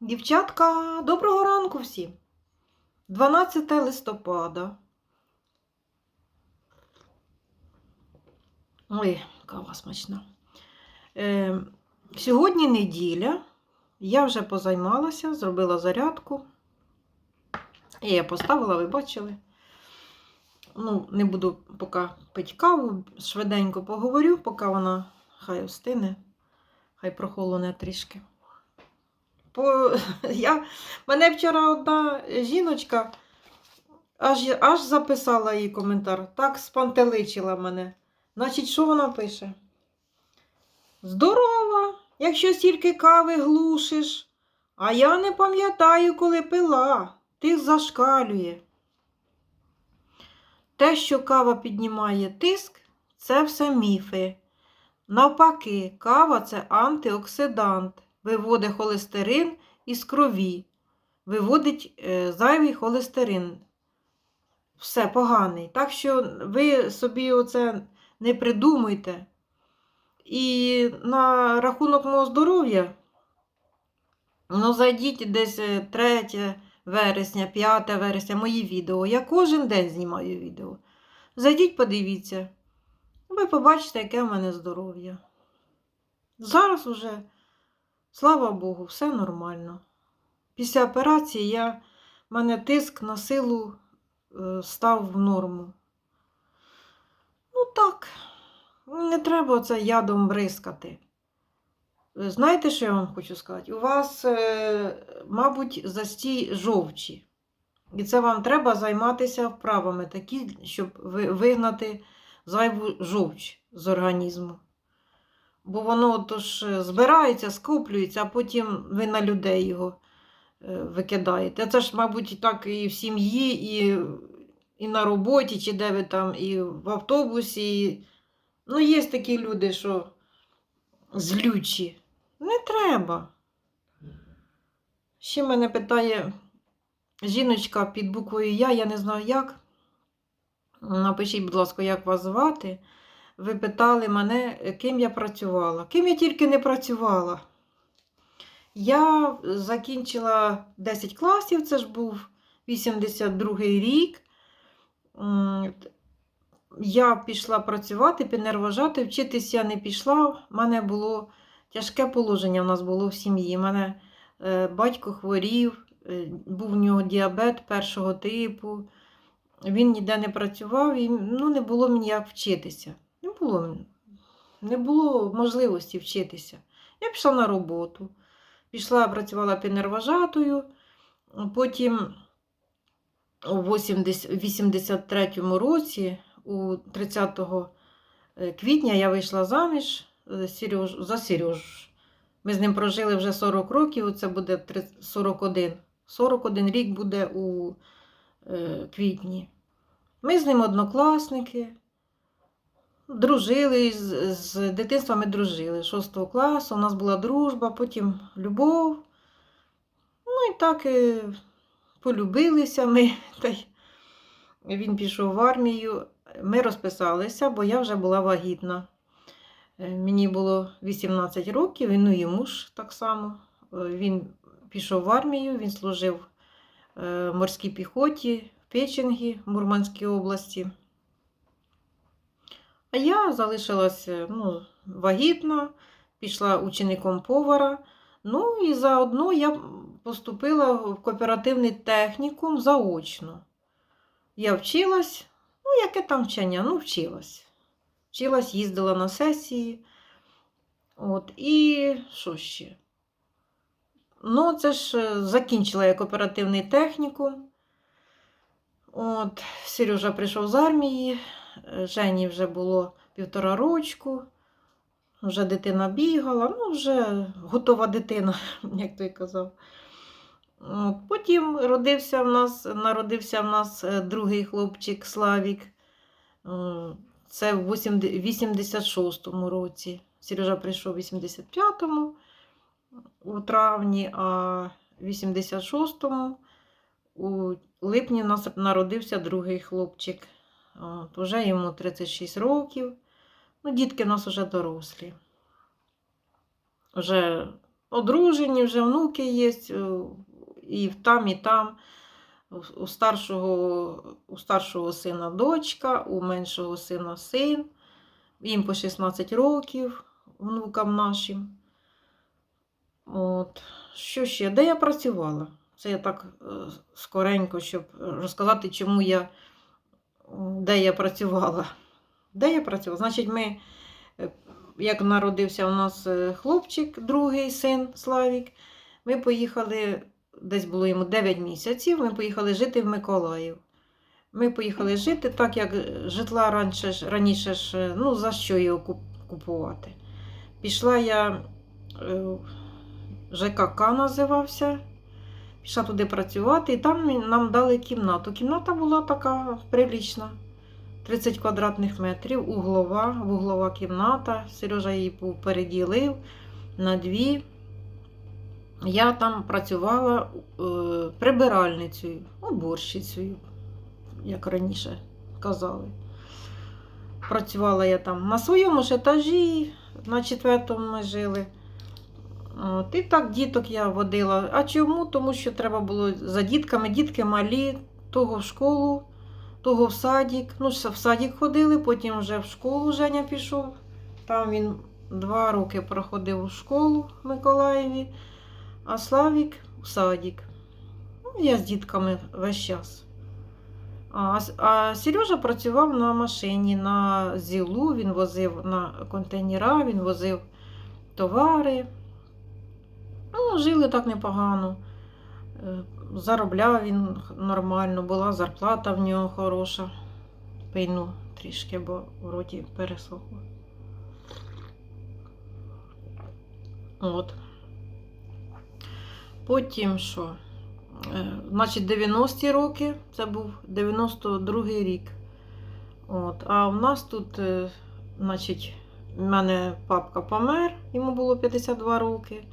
Дівчатка, доброго ранку всім. 12 листопада. Ой, кава смачна. Е, сьогодні неділя. Я вже позаймалася, зробила зарядку. І я поставила, ви бачили. Ну, не буду поки пити каву, швиденько поговорю, поки вона хай остине, хай прохолоне трішки. По, я, мене вчора одна жіночка аж, аж записала їй коментар, так спантеличила мене. Значить, що вона пише? Здорова, якщо стільки кави глушиш, а я не пам'ятаю, коли пила, тих зашкалює. Те, що кава піднімає тиск, це все міфи. Навпаки, кава це антиоксидант, виводить холестерин із крові, виводить е, зайвий холестерин. Все поганий. Так що ви собі оце не придумуйте. І на рахунок мого здоров'я, ну, зайдіть десь е, 3 вересня, 5 вересня мої відео. Я кожен день знімаю відео. Зайдіть, подивіться. Ви побачите, яке в мене здоров'я. Зараз уже, слава Богу, все нормально. Після операції я, мене тиск на силу е, став в норму. Ну так, не треба це ядом бризкати. Знаєте, що я вам хочу сказати? У вас, е, мабуть, застій жовчі. І це вам треба займатися вправами такі, щоб ви- вигнати зайву жовч з організму. Бо воно тож е, збирається, скуплюється, а потім ви на людей його е, викидаєте. Це ж, мабуть, так і в сім'ї, і, і на роботі, чи де ви там, і в автобусі. І... Ну, є такі люди, що злючі. Не треба. Ще мене питає жіночка під буквою Я, я не знаю як. Напишіть, будь ласка, як вас звати. Ви питали мене, ким я працювала. Ким я тільки не працювала. Я закінчила 10 класів, це ж був 82-й рік. Я пішла працювати, піднервожати, вчитись я не пішла. У мене було тяжке положення, в нас було в сім'ї. У мене е, батько хворів, е, був у нього діабет першого типу. Він ніде не працював і ну, не було мені як вчитися. Було, не було можливості вчитися. Я пішла на роботу. Пішла, працювала піднервожатою. Потім у 83-му році, у 30 квітня, я вийшла заміж е, за Сереж. Ми з ним прожили вже 40 років, це буде 41. 41 рік буде у е, квітні. Ми з ним однокласники, дружили, з, з дитинства ми дружили. 6 класу у нас була дружба, потім любов. Ну і так е, полюбилися ми. Та й він пішов в армію. Ми розписалися, бо я вже була вагітна. Е, Мені було 18 років, і ну йому ж так само. Е, Він пішов в армію, він служив в морській піхоті в Печенгі, Мурманській області. А я залишилася ну, вагітна, пішла учеником повара. Ну і заодно я поступила в кооперативний технікум заочно. Я вчилась, ну, яке там вчення? Ну, вчилась. Вчилась, їздила на сесії. От, і що ще? Ну, це ж е, закінчила я кооперативний технікум. От, Сережа прийшов з армії, Жені вже було півтора рочку, вже дитина бігала, ну, вже готова дитина, як той казав. Потім родився в нас, народився в нас е, другий хлопчик Славік. Е, Це в 86-му році. Сережа прийшов в 85-му у травні, а в 86-му у липні у нас народився другий хлопчик. От, уже йому 36 років. Ну, дітки в нас вже дорослі. Вже одружені, вже внуки є, е, і там, і там. У- старшого, у старшого сина дочка, у меншого сина син. Їм по 16 років, внукам нашим. От. Що ще? Де я працювала? Це я так е, скоренько, щоб розказати, чому я, де я працювала. Де я працювала? Значить, ми, е, як народився у нас е, хлопчик, другий син Славік, ми поїхали, десь було йому 9 місяців, ми поїхали жити в Миколаїв. Ми поїхали жити, так як житла раніше, раніше ж, е, ну за що його купувати. Пішла я, е, ЖКК називався, пішла туди працювати, і там нам дали кімнату. Кімната була така прилічна. 30 квадратних метрів, углова, вуглова кімната. Сережа її переділив на дві. Я там працювала е, прибиральницею, уборщицею, як раніше казали. Працювала я там на своєму ж етажі, на четвертому ми жили. От, і так діток я водила. А чому? Тому що треба було за дітками, дітки малі, того в школу, того в садик. Ну, в садик ходили, потім вже в школу Женя пішов. Там він два роки проходив у школу в Миколаєві, а Славік в садик. Ну, я з дітками весь час. А, а Сережа працював на машині, на зілу, він возив на контейнера, він возив товари. Ну, жили так непогано. Е, Заробляв він нормально, була зарплата в нього хороша. Пийну трішки, бо в роті пересохло. От. Потім що? Е, Значить, 90-ті роки, це був 92-й рік. От. А в нас тут, е, значить, в мене папка помер, йому було 52 роки.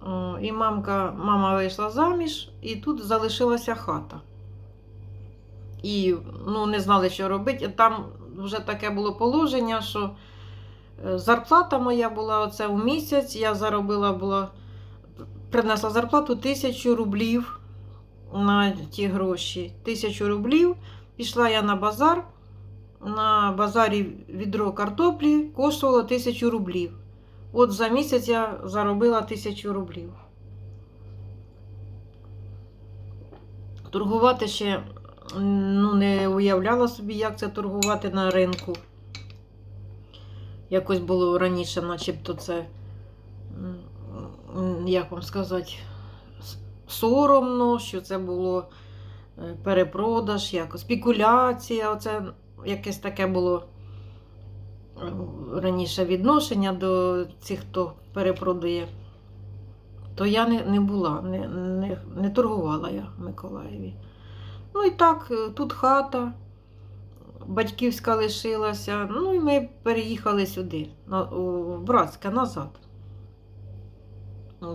О, І мамка, мама вийшла заміж, і тут залишилася хата. І ну, не знали, що робити. Там вже таке було положення, що е, зарплата моя була оце у місяць. Я заробила була, принесла зарплату тисячу рублів на ті гроші. Тисячу рублів. Пішла я на базар. На базарі відро картоплі коштувало тисячу рублів. От за місяць я заробила тисячу рублів. Торгувати ще ну, не уявляла собі, як це торгувати на ринку. Якось було раніше, начебто це, як вам сказати, соромно, що це було е, перепродаж, якось спекуляція. Оце якесь таке було раніше відношення до цих, хто перепродає. То я не, не була, не, не, не торгувала я в Миколаєві. Ну і так, е, тут хата батьківська лишилася. Ну і ми переїхали сюди, на, в Братське, назад.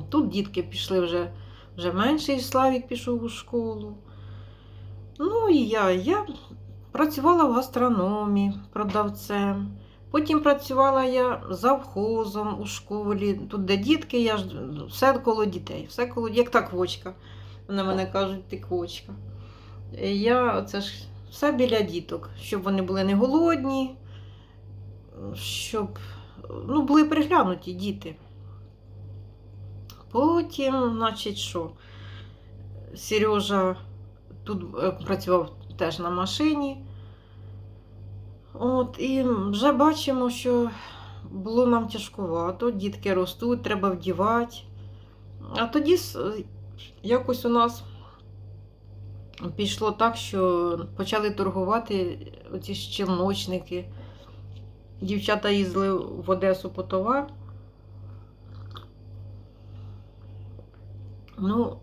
Тут дітки пішли вже, вже менший Славік пішов у школу. Ну і я, я працювала в гастрономі продавцем. Потім працювала я завхозом у школі. Тут, де дітки, я ж все коло дітей, все коло як та квочка. Вони мене кажуть, ти квочка. І Я це ж все біля діток, щоб вони були не голодні, щоб ну, були приглянуті діти. Потім, значить, що? Сережа тут е, працював теж на машині. От, і вже бачимо, що було нам тяжкувато, дітки ростуть, треба вдівати. А тоді якось у нас пішло так, що почали торгувати оці щелночники. Дівчата їздили в Одесу по товар. Ну,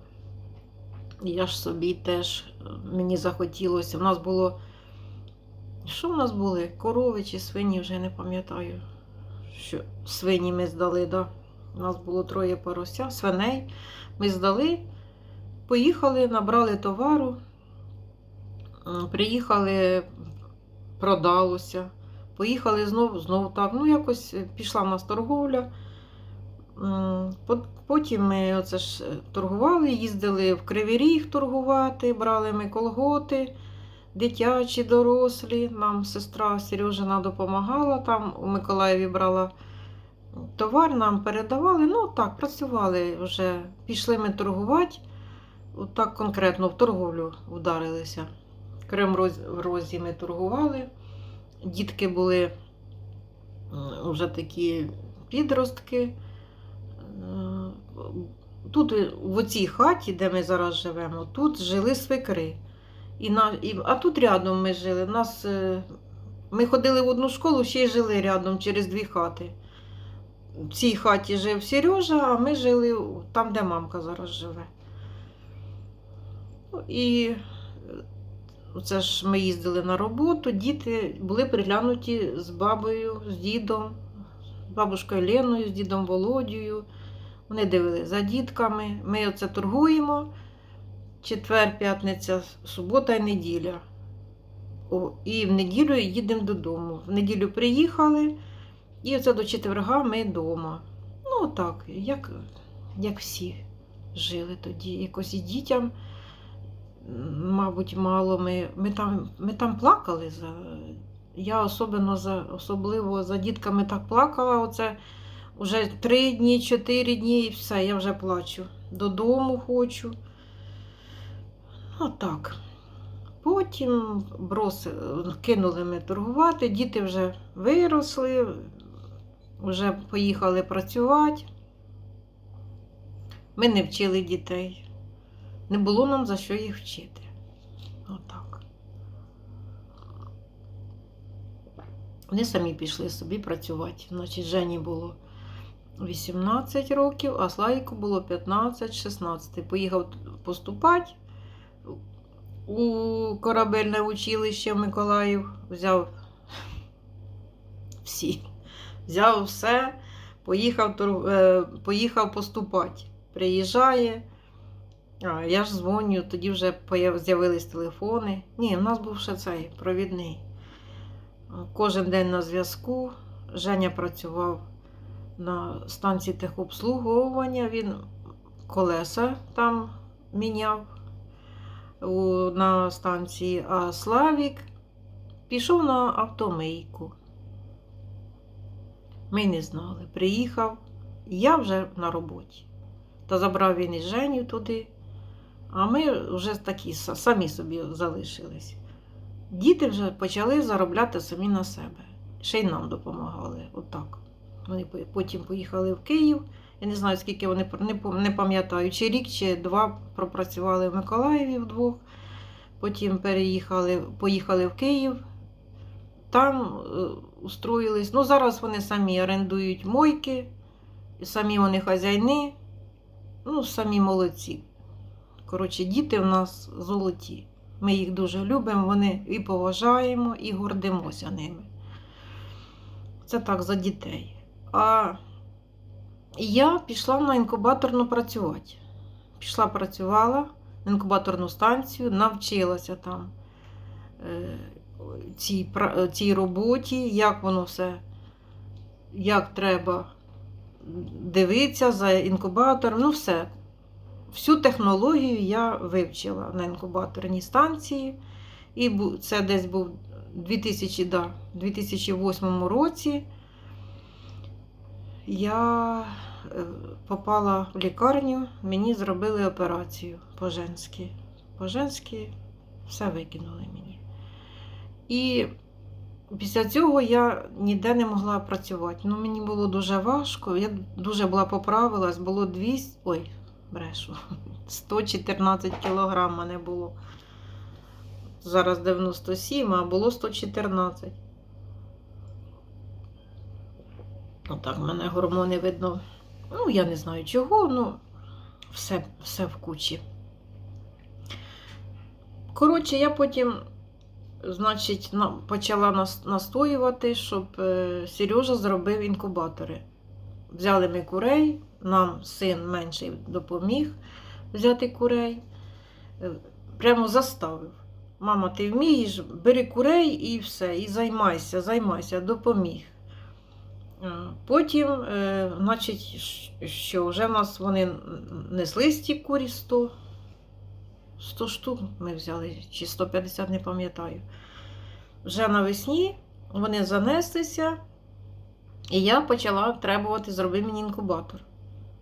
я ж собі теж мені захотілося. У нас було. Що в нас були? Корови чи свині, вже не пам'ятаю. Що свині ми здали, да. У нас було троє порося, свиней. Ми здали, поїхали, набрали товару, приїхали, продалося. Поїхали знову, знову так. Ну, якось пішла в нас торговля. потім ми оце ж е, торгували, їздили в Кривий Ріг торгувати, брали ми колготи, дитячі, дорослі. Нам сестра Сережина допомагала там, у Миколаєві брала товар, нам передавали. Ну так, працювали вже. Пішли ми торгувати. Так конкретно в торговлю вдарилися. Крим роз- розі ми торгували. Дітки були вже такі підростки. Е, Тут, в цій хаті, де ми зараз живемо, тут жили свекри. І на, і, а тут рядом ми жили. Нас, е, ми ходили в одну школу, ще й жили рядом через дві хати. В цій хаті жив Сережа, а ми жили там, де мамка зараз живе. Ну, І е, це ж ми їздили на роботу, діти були приглянуті з бабою, з дідом, з бабушкою Леною, з дідом Володією. Вони дивилися за дітками. Ми оце торгуємо. Четвер, п'ятниця, субота і неділя. О, і в неділю їдемо додому. В неділю приїхали, і оце до четверга ми вдома. Ну, так, як, як всі жили тоді. Якось і дітям, мабуть, мало. Ми, ми, там, ми там плакали. За, я особливо за, особливо за дітками так плакала. Оце вже три дні, чотири дні і все, я вже плачу. Додому хочу. Отак. Потім броси, кинули ми торгувати, діти вже виросли, вже поїхали працювати. Ми не вчили дітей. Не було нам за що їх вчити. Отак. Вони самі пішли собі працювати. Значить, Жені було 18 років, а Славіку було 15-16. Поїхав поступати у корабельне училище Миколаїв, взяв всі, взяв все, поїхав, е, поїхав поступати. Приїжджає. Я ж дзвоню, тоді вже з'явились телефони. Ні, в нас був ще цей провідний. Кожен день на зв'язку. Женя працював на станції техобслуговування. Він колеса там міняв на станції, а Славік пішов на автомийку. Ми не знали. Приїхав, я вже на роботі. Та забрав він і Женю туди. А ми вже такі самі собі залишились. Діти вже почали заробляти самі на себе. Ще й нам допомагали. Отак. Вони потім поїхали в Київ. Я не знаю, скільки вони не, пам'ятаю, чи рік, чи два пропрацювали в Миколаєві вдвох. Потім переїхали, поїхали в Київ. Там е, устроїлись. Ну, зараз вони самі орендують мойки, самі вони хазяйни. Ну, самі молодці. Коротше, діти в нас золоті. Ми їх дуже любимо, вони і поважаємо, і гордимося ними. Це так за дітей. А я пішла на інкубаторну працювати. Пішла, працювала на інкубаторну станцію, навчилася там е, цій, цій роботі, як воно все, як треба дивитися за інкубатором, ну все. Всю технологію я вивчила на інкубаторній станції. І це десь був 2000, да, 2008 році. Я е, попала в лікарню, мені зробили операцію по-женськи. По-женськи все викинули мені. І після цього я ніде не могла працювати. Ну, мені було дуже важко. Я дуже була поправилась, було 200, ой, брешу, 114 кілограм мене було. Зараз 97, а було 114. Отак, в мене гормони видно. Ну, я не знаю чого, ну, все, все в кучі. Коротше, я потім, значить, на- почала нас- настоювати, щоб е, Сережа зробив інкубатори. Взяли ми курей, нам син менший допоміг взяти курей. Е, Прямо заставив. Мама, ти вмієш, бери курей і все, і займайся, займайся, допоміг. Е, Потім, е, значить, що вже в нас вони неслись ті курі 100, 100 штук ми взяли, чи 150, не пам'ятаю. Вже навесні вони занеслися, і я почала требувати, зроби мені інкубатор.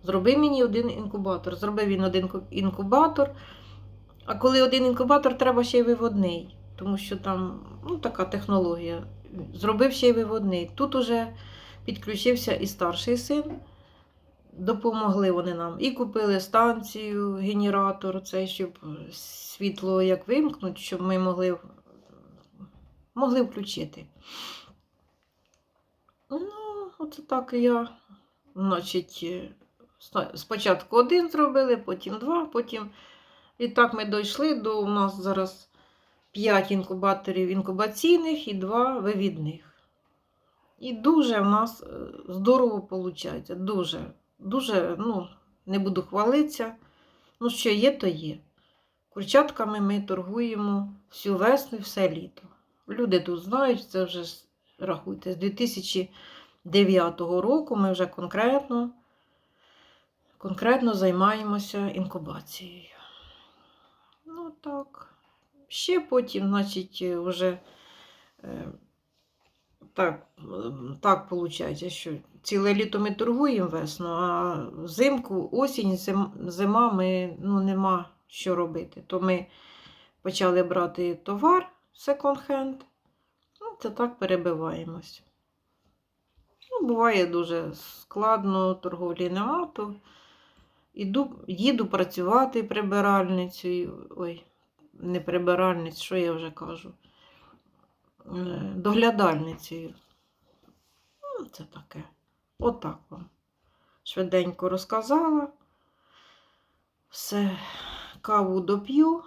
Зроби мені один інкубатор. Зробив він один інкубатор. А коли один інкубатор, треба ще й виводний, тому що там ну, така технологія. Зробив ще й виводний. Тут уже підключився і старший син. Допомогли вони нам. І купили станцію, генератор, цей, щоб світло як вимкнути, щоб ми могли, могли включити. Ну, оце так я. Значить, е, спочатку один зробили, потім два, потім. І так ми дійшли до у нас зараз 5 інкубаторів інкубаційних і 2 вивідних. І дуже в нас е, здорово виходить. Дуже, дуже, ну, не буду хвалитися. Ну, що є, то є. Курчатками ми торгуємо всю весну і все літо. Люди тут знають, це вже рахуйте, з 2009 року ми вже конкретно, конкретно займаємося інкубацією. Ну так. Ще потім, значить, е, вже е, так, так виходить, що ціле літо ми торгуємо весну, а взимку, осінь, зима ми ну, нема що робити. То ми почали брати товар секонд-хенд. Ну, це так перебиваємось. Ну, буває дуже складно, торговлі нема, то іду, їду працювати прибиральницею. Ой, не прибиральниць, що я вже кажу. Е, Доглядальницею. Ну, це таке. Отак вам. Швиденько розказала. Все, каву доп'ю.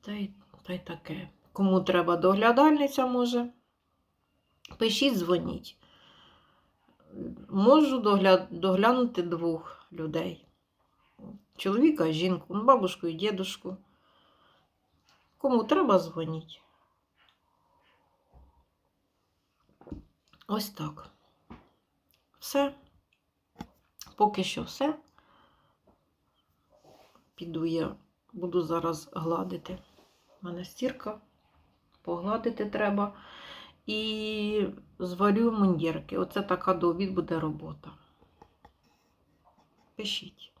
Та й, та й таке. Кому треба доглядальниця, може, пишіть, дзвоніть. Можу догля... доглянути двох людей. Чоловіка, жінку, ну, бабушку і дідушку. Кому треба, дзвоніть. Ось так. Все. Поки що все. Піду я, буду зараз гладити. У мене стірка. Погладити треба. І зварю мундірки. Оце така до обід буде робота. Пишіть.